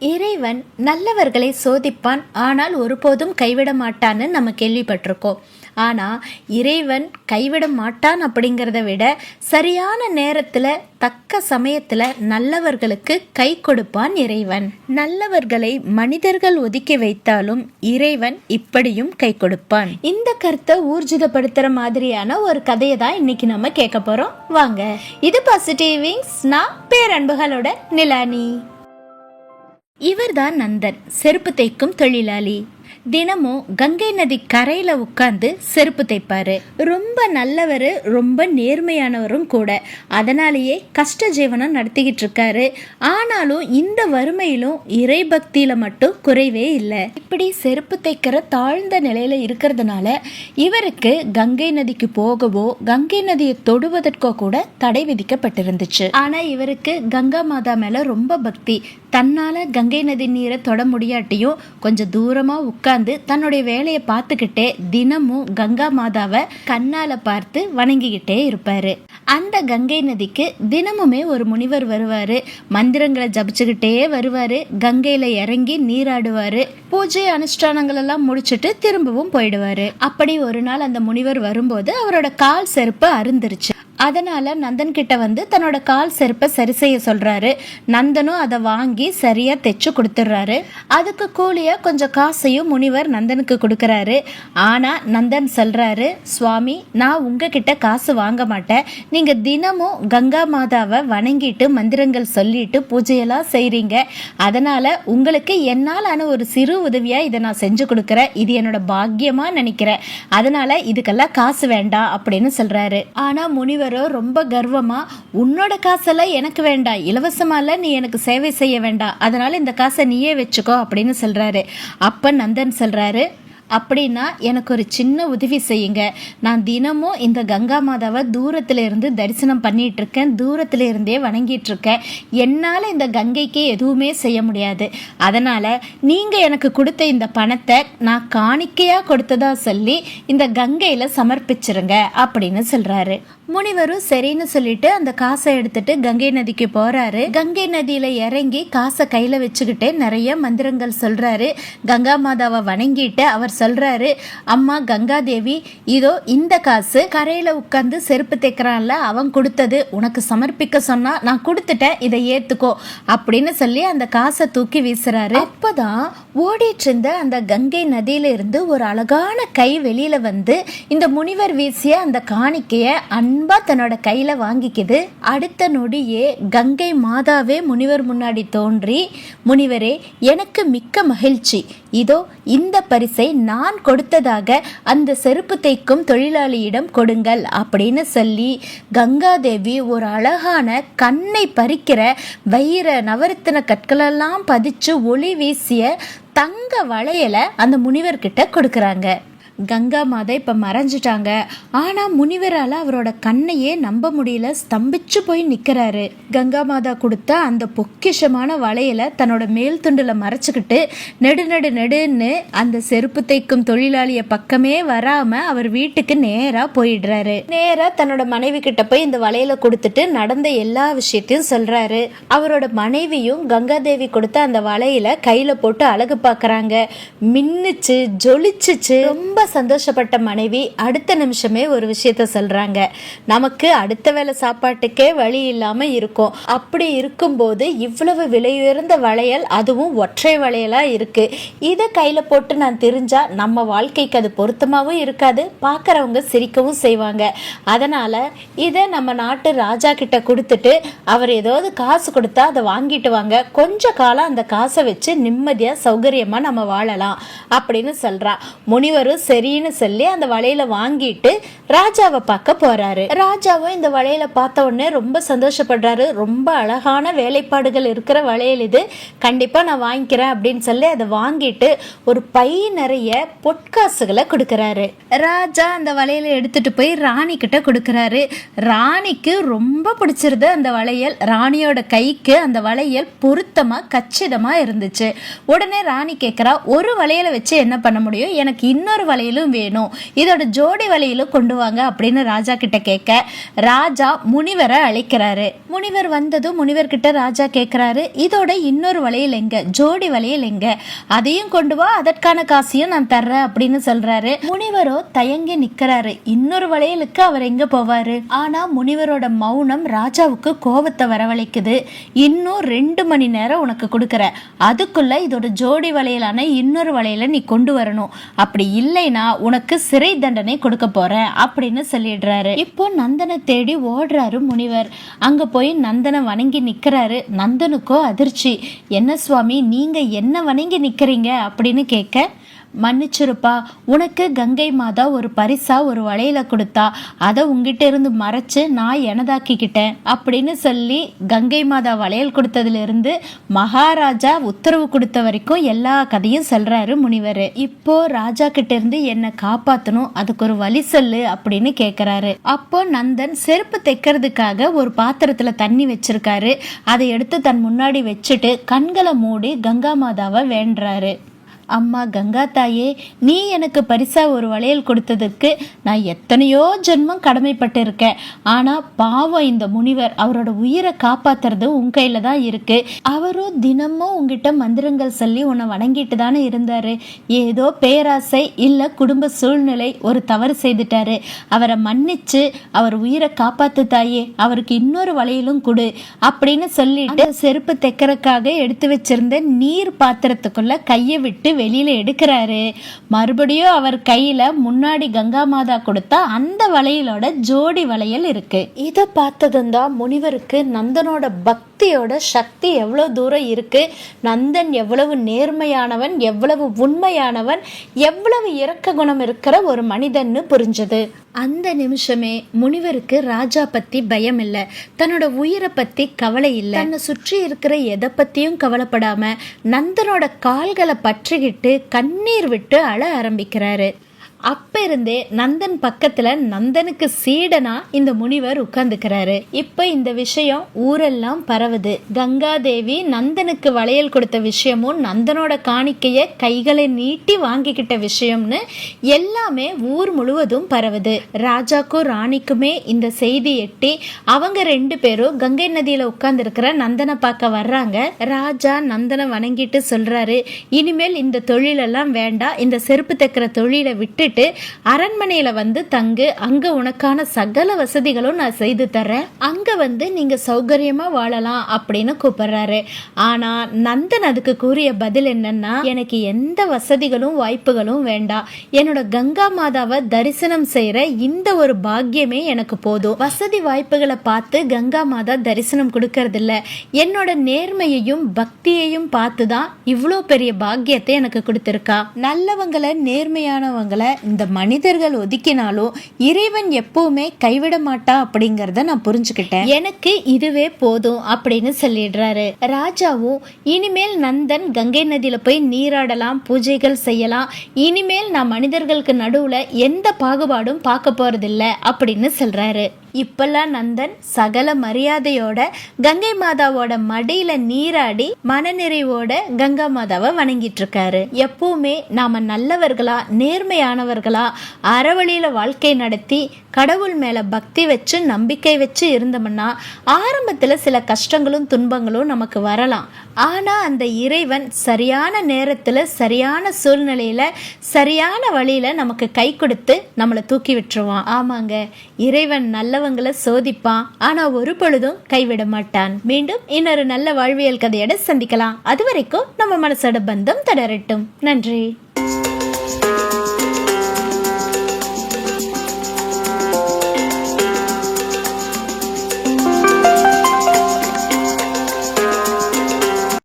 இறைவன் நல்லவர்களை சோதிப்பான் ஆனால் ஒருபோதும் கைவிட மாட்டான்னு நம்ம கேள்விப்பட்டிருக்கோம். ஆனால் இறைவன் கைவிட மாட்டான் அப்படிங்கிறத விட சரியான நேரத்தில் தக்க சமயத்தில் நல்லவர்களுக்கு கை கொடுப்பான் இறைவன். நல்லவர்களை மனிதர்கள் ஒதுக்கி வைத்தாலும் இறைவன் இப்படியும் கை கொடுப்பான். இந்த கருத்தை ஊர்ஜிதப்படுத்துகிற மாதிரியான ஒரு கதையை தான் இன்னைக்கு நம்ம கேட்க போகிறோம் வாங்க. இது பாசிட்டிவ் விங்ஸ் நான் பேரன்புகளோட நிலானி. இவர்தான் நந்தன் செருப்பு தைக்கும் தொழிலாளி. தினமும் கங்கை நதி கரையில் உட்காந்து செருப்பு தைப்பாரு. ரொம்ப நல்லவர் ரொம்ப நேர்மையானவரும் கூட. அதனாலேயே கஷ்ட ஜீவனம் நடத்திக்கிட்டு இருக்காரு. ஆனாலும் இந்த வறுமையிலும் இறை பக்தியில மட்டும் குறைவே இல்லை. இப்படி செருப்பு தைக்கிற தாழ்ந்த நிலையில இருக்கிறதுனால இவருக்கு கங்கை நதிக்கு போகவோ கங்கை நதியை தொடுவதற்கோ கூட தடை விதிக்கப்பட்டிருந்துச்சு. ஆனா இவருக்கு கங்கா மாதா மேல ரொம்ப பக்தி. தன்னால கங்கை நதி நீரை தொட முடியாட்டியும் கொஞ்சம் தூரமா உட்கார்ந்து தன்னுடைய வேலையை பார்த்துக்கிட்டே தினமும் கங்கா மாதாவை கண்ணால பார்த்து வணங்கிக்கிட்டே இருப்பாரு. அந்த கங்கை நதிக்கு தினமுமே ஒரு முனிவர் வருவாரு. மந்திரங்களை ஜபிச்சுக்கிட்டே வருவாரு. கங்கையில இறங்கி நீராடுவாரு. பூஜை அனுஷ்டானங்கள் எல்லாம் முடிச்சிட்டு திரும்பவும் போயிடுவாரு. அப்படி ஒரு நாள் அந்த முனிவர் வரும்போது அவரோட கால் செருப்பு அருந்துருச்சு. அதனால் நந்தன் கிட்ட வந்து தன்னோட கால் செருப்பை சரி செய்ய சொல்கிறாரு நந்தனும் அதை வாங்கி சரியாக தைச்சு கொடுத்துட்றாரு. அதுக்கு கூலியாக கொஞ்சம் காசையும் முனிவர் நந்தனுக்கு கொடுக்குறாரு. ஆனால் நந்தன் சொல்கிறாரு சுவாமி நான் உங்ககிட்ட காசு வாங்க மாட்டேன். நீங்கள் தினமும் கங்கா மாதாவை வணங்கிட்டு மந்திரங்கள் சொல்லிட்டு பூஜையெல்லாம் செய்கிறீங்க அதனால் உங்களுக்கு என்னாலான ஒரு சிறு உதவியாக இதை நான் செஞ்சு கொடுக்குறேன். இது என்னோட பாக்கியமாக நினைக்கிறேன். அதனால் இதுக்கெல்லாம் காசு வேண்டாம் அப்படின்னு சொல்கிறாரு ஆனால் முனிவர் ரொம்ப கர்வமாக உன்னோட காசெல்லாம் எனக்கு வேண்டாம். இலவசமால நீ எனக்கு சேவை செய்ய வேண்டாம். அதனால் இந்த காசை நீயே வச்சுக்கோ அப்படின்னு சொல்கிறாரு அப்போ நந்தன் சொல்கிறாரு அப்படின்னா எனக்கு ஒரு சின்ன உதவி செய்யுங்க. நான் தினமும் இந்த கங்கா மாதாவை தூரத்தில் இருந்து தரிசனம் பண்ணிட்டு இருக்கேன் தூரத்தில் இருந்தே வணங்கிட்டு இருக்கேன் என்னால் இந்த கங்கைக்கு எதுவுமே செய்ய முடியாது. அதனால் நீங்கள் எனக்கு கொடுத்த இந்த பணத்தை நான் காணிக்கையாக கொடுத்ததா சொல்லி இந்த கங்கையில் சமர்ப்பிச்சிருங்க அப்படின்னு சொல்கிறாரு முனிவரும் சரின்னு சொல்லிட்டு அந்த காசை எடுத்துட்டு கங்கை நதிக்கு போறாரு. கங்கை நதியில இறங்கி காசை கையில வச்சுக்கிட்டு நிறைய மந்திரங்கள் சொல்றாரு. கங்கா மாதாவை வணங்கிட்டு அவர் சொல்றாரு அம்மா கங்கா தேவி இதோ இந்த காசு கரையில உட்கார்ந்து செருப்பு தைக்கிறான்ல அவன் கொடுத்தது உனக்கு சமர்ப்பிக்க சொன்னா நான் கொடுத்துட்டேன் இதை ஏத்துக்கோ அப்படின்னு சொல்லி அந்த காசை தூக்கி வீசுறாரு. அப்பதான் ஓடிட்டு இருந்த அந்த கங்கை நதியில இருந்து ஒரு அழகான கை வெளியில வந்து இந்த முனிவர் வீசிய அந்த காணிக்கைய அன்பா தன்னோட கையில வாங்கிக்குது. அடுத்த நொடியே கங்கை மாதாவே முனிவர் முன்னாடி தோன்றி முனிவரே எனக்கு மிக்க மகிழ்ச்சி. இதோ இந்த பரிசை நான் கொடுத்ததாக அந்த செருப்பு தைக்கும் தொழிலாளியிடம் கொடுங்கள் அப்படின்னு சொல்லி கங்காதேவி ஒரு அழகான கண்ணை பறிக்கிற வைர நவரத்தின கற்களெல்லாம் பதிச்சு ஒளி வீசிய தங்க வளையலை அந்த முனிவர்கிட்ட கொடுக்குறாங்க. கங்கா மாதா இப்போ மறைஞ்சிட்டாங்க. ஆனால் முனிவரால் அவரோட கண்ணையே நம்ப முடியல. ஸ்தம்பிச்சு போய் நிற்கிறாரு கங்கா மாதா கொடுத்த அந்த பொக்கிஷமான வளையலை தன்னோட மேல் துண்டில் மறைச்சிக்கிட்டு நெடு நெடு நெடுன்னு அந்த செருப்பு தைக்கும் தொழிலாளிய பக்கமே வராமல் அவர் வீட்டுக்கு நேராக போயிடுறாரு. நேராக தன்னோட மனைவி கிட்ட போய் இந்த வளையலை கொடுத்துட்டு நடந்த எல்லா விஷயத்தையும் சொல்கிறாரு அவரோட மனைவியும் கங்காதேவி கொடுத்த அந்த வளையல கையில் போட்டு அழகு பார்க்குறாங்க மின்னுச்சு ஜொலிச்சுச்சு. ரொம்ப சந்தோஷப்பட்ட மனைவி அடுத்த நிமிஷமே ஒரு விஷயத்த சொல்றாங்க. நமக்கு அடுத்த வேளை சாப்பாட்டுக்கே வழி இல்லாம இருக்கும். அப்படி இருக்கும்போது இவ்வளவு விலையுயர்ந்த வளையல் அதுவும் ஒற்றை வளையலா இருக்கு. இதை கையில போட்டு நான் தெரிஞ்சா நம்ம வாழ்க்கைக்கு அது பொருத்தமாகவும் இருக்காது. பார்க்குறவங்க சிரிக்கவும் செய்வாங்க. அதனால இதை நம்ம நாட்டு ராஜா கிட்ட கொடுத்துட்டு அவர் ஏதாவது காசு கொடுத்தா அதை வாங்கிட்டு வாங்க. கொஞ்ச காலம் அந்த காசை வச்சு நிம்மதியா சௌகரியமா நம்ம வாழலாம் அப்படின்னு சொல்றா. முனிவரும் சரின்னு சொல்லி அந்த வளையல வாங்கிட்டு ராஜாவை பார்க்க போறாரு. ராஜாவும் இந்த வளையல பார்த்த உடனே ரொம்ப சந்தோஷப்படுறாரு. ரொம்ப அழகான வேலைப்பாடுகள் இருக்கிற வளையல் இது. கண்டிப்பா நான் வாங்கிக்கிறேன் அப்படின்னு சொல்லி அதை வாங்கிட்டு ஒரு பை நிறைய பொற்காசுகளை கொடுக்கறாரு. ராஜா அந்த வளையலை எடுத்துட்டு போய் ராணி கிட்ட கொடுக்கறாரு. ராணிக்கு ரொம்ப பிடிச்சிருது அந்த வளையல் ராணியோட கைக்கு அந்த வளையல் பொருத்தமா கச்சிதமா இருந்துச்சு. உடனே ராணி கேட்குறா ஒரு வளையலை வச்சு என்ன பண்ண முடியும்? எனக்கு இன்னொரு வளையல் வலையிலும் வேணும். இதோட ஜோடி வலையிலும் கொண்டு வாங்க அப்படின்னு ராஜா கிட்ட கேட்க ராஜா முனிவரை அழைக்கிறாரு. முனிவர் வந்ததும் முனிவர் கிட்ட ராஜா கேட்கிறாரு இதோட இன்னொரு வலையில் எங்க? ஜோடி வலையில் எங்க? அதையும் கொண்டு வா அதற்கான காசையும் நான் தர்றேன் அப்படின்னு சொல்றாரு. முனிவரோ தயங்கி நிக்கிறாரு. இன்னொரு வளையலுக்கு அவர் எங்க போவாரு? ஆனா முனிவரோட மௌனம் ராஜாவுக்கு கோபத்தை வரவழைக்குது. இன்னும் ரெண்டு மணி நேரம் உனக்கு கொடுக்குற அதுக்குள்ள இதோட ஜோடி வளையலான இன்னொரு வளையல நீ கொண்டு வரணும். அப்படி இல்லைன்னா உனக்கு சிறை தண்டனை கொடுக்க போறேன் அப்படின்னு சொல்லிடுறாரு. இப்போ நந்தனை தேடி ஓடுறாரு முனிவர். அங்க போய் நந்தனை வணங்கி நிக்கிறாரு. நந்தனுக்கோ அதிர்ச்சி. என்ன சுவாமி நீங்க என்ன வணங்கி நிக்கிறீங்க அப்படின்னு கேட்க மன்னிச்சிருப்பா. உனக்கு கங்கை மாதா ஒரு பரிசா ஒரு வளையல கொடுத்தா அதை உங்ககிட்ட இருந்து மறைச்சு நான் எனதாக்கிக்கிட்டேன் அப்படின்னு சொல்லி கங்கை மாதா வளையல் கொடுத்ததுலேருந்து மகாராஜா உத்தரவு கொடுத்த வரைக்கும் எல்லா கதையும் சொல்கிறாரு முனிவர். இப்போ ராஜா கிட்ட இருந்து என்னை காப்பாற்றணும் அதுக்கு ஒரு வழி சொல்லு அப்படின்னு கேட்குறாரு அப்போ நந்தன் செருப்பு தைக்கிறதுக்காக ஒரு பாத்திரத்தில் தண்ணி வச்சிருக்காரு. அதை எடுத்து தன் முன்னாடி வச்சுட்டு கண்களை மூடி கங்கா மாதாவை வேண்டுறாரு. அம்மா கங்கா தாயே நீ எனக்கு பரிசாக ஒரு வளையல் கொடுத்ததுக்கு நான் எத்தனையோ ஜென்மம் கடமைப்பட்டிருக்கேன் ஆனால் பாவம் இந்த முனிவர் அவரோட உயிரை காப்பாற்றுறது உன் கையில் தான் இருக்குது அவரும் தினமும் உங்ககிட்ட மந்திரங்கள் சொல்லி உன்னை வணங்கிட்டு தானே இருந்தார். ஏதோ பேராசை இல்லை குடும்ப சூழ்நிலை ஒரு தவறு செய்துட்டாரு. அவரை மன்னிச்சு அவர் உயிரை காப்பாற்று தாயே அவருக்கு இன்னொரு வளையலும் கொடு அப்படின்னு சொல்லிட்டு செருப்பு தைக்கிறதுக்காக எடுத்து வச்சிருந்த நீர் பாத்திரத்துக்குள்ள கையை விட்டு வெளியில எடுக்கிறாரு. மறுபடியும் அவர் கையில முன்னாடி கங்கா மாதா கொடுத்தா அந்த வளையலோட ஜோடி வளையல் இருக்கு. இதை பார்த்ததும் தான் முனிவருக்கு நந்தனோட பக்தியோட சக்தி எவ்வளோ தூரம் இருக்குது நந்தன் எவ்வளவு நேர்மையானவன் எவ்வளவு உண்மையானவன் எவ்வளவு இரக்க குணம் இருக்கிற ஒரு மனிதன்னு புரிஞ்சது. அந்த நிமிஷமே முனிவருக்கு ராஜா பத்தி பயம் இல்லை. தன்னோட உயிரை பத்தி கவலை இல்லை. தன்னை சுற்றி இருக்கிற எதை பத்தியும் கவலைப்படாம நந்தனோட கால்களை பற்றிக்கிட்டு கண்ணீர் விட்டு அழ ஆரம்பிக்கிறாரு. அப்ப இருந்தே நந்தன் பக்கத்துல நந்தனுக்கு சீடனா இந்த முனிவர் உட்கார்ந்துக்கிறாரு. இப்ப இந்த விஷயம் ஊரெல்லாம் பரவுது. கங்காதேவி நந்தனுக்கு வளையல் கொடுத்த விஷயமும் நந்தனோட காணிக்கைய கைகளை நீட்டி வாங்கிக்கிட்ட விஷயம்னு எல்லாமே ஊர் முழுவதும் பரவுது. ராஜாக்கும் ராணிக்குமே இந்த செய்தி எட்டி அவங்க ரெண்டு பேரும் கங்கை நதியில உட்கார்ந்து இருக்கிற நந்தனை பார்க்க வர்றாங்க. ராஜா நந்தனை வணங்கிட்டு சொல்றாரு இனிமேல் இந்த தொழிலெல்லாம் வேண்டாம். இந்த செருப்பு தைக்கிற தொழிலை விட்டு விட்டுட்டு அரண்மனையில வந்து தங்கு அங்க உனக்கான சகல வசதிகளும் நான் செய்து தரேன் அங்க வந்து நீங்க சௌகரியமா வாழலாம் அப்படின்னு கூப்பிடுறாரு. ஆனா நந்தன் அதுக்கு கூறிய பதில் என்னன்னா எனக்கு எந்த வசதிகளும் வாய்ப்புகளும் வேண்டாம். என்னோட கங்கா மாதாவை தரிசனம் செய்யற இந்த ஒரு பாக்கியமே எனக்கு போதும். வசதி வாய்ப்புகளை பார்த்து கங்கா மாதா தரிசனம் கொடுக்கறது இல்ல என்னோட நேர்மையையும் பக்தியையும் பார்த்து தான் இவ்வளோ பெரிய பாக்கியத்தை எனக்கு கொடுத்துருக்கா. நல்லவங்களை நேர்மையானவங்களை இந்த மனிதர்கள் ஒதுக்கினாலும் இறைவன் எப்பவுமே கைவிட மாட்டா அப்படிங்கிறத நான் புரிஞ்சுக்கிட்டேன். எனக்கு இதுவே போதும் அப்படின்னு சொல்லிடுறாரு. ராஜாவும் இனிமேல் நந்தன் கங்கை நதியில போய் நீராடலாம் பூஜைகள் செய்யலாம். இனிமேல் நான் மனிதர்களுக்கு நடுவுல எந்த பாகுபாடும் பார்க்க போகிறதில்ல அப்படின்னு சொல்றாரு. இப்பெல்லாம் நந்தன் சகல மரியாதையோட கங்கை மாதாவோட மடியில நீராடி மனநிறைவோட கங்கா மாதாவை வணங்கிட்டு இருக்காரு எப்பவுமே நாம நல்லவர்களா நேர்மையானவர்களா அறவழியில வாழ்க்கை நடத்தி கடவுள் மேலே பக்தி வச்சு நம்பிக்கை வச்சு இருந்தோம்னா ஆரம்பத்தில் சில கஷ்டங்களும் துன்பங்களும் நமக்கு வரலாம். ஆனால் அந்த இறைவன் சரியான நேரத்தில் சரியான சூழ்நிலையில் சரியான வழியில் நமக்கு கை கொடுத்து நம்மளை தூக்கி விட்டுருவான். ஆமாங்க இறைவன் நல்லவங்களை சோதிப்பான். ஆனால் ஒரு பொழுதும் கைவிட மாட்டான். மீண்டும் இன்னொரு நல்ல வாழ்வியல் கதையோட சந்திக்கலாம். அது வரைக்கும் நம்ம மனசோட பந்தம் தொடரட்டும். நன்றி.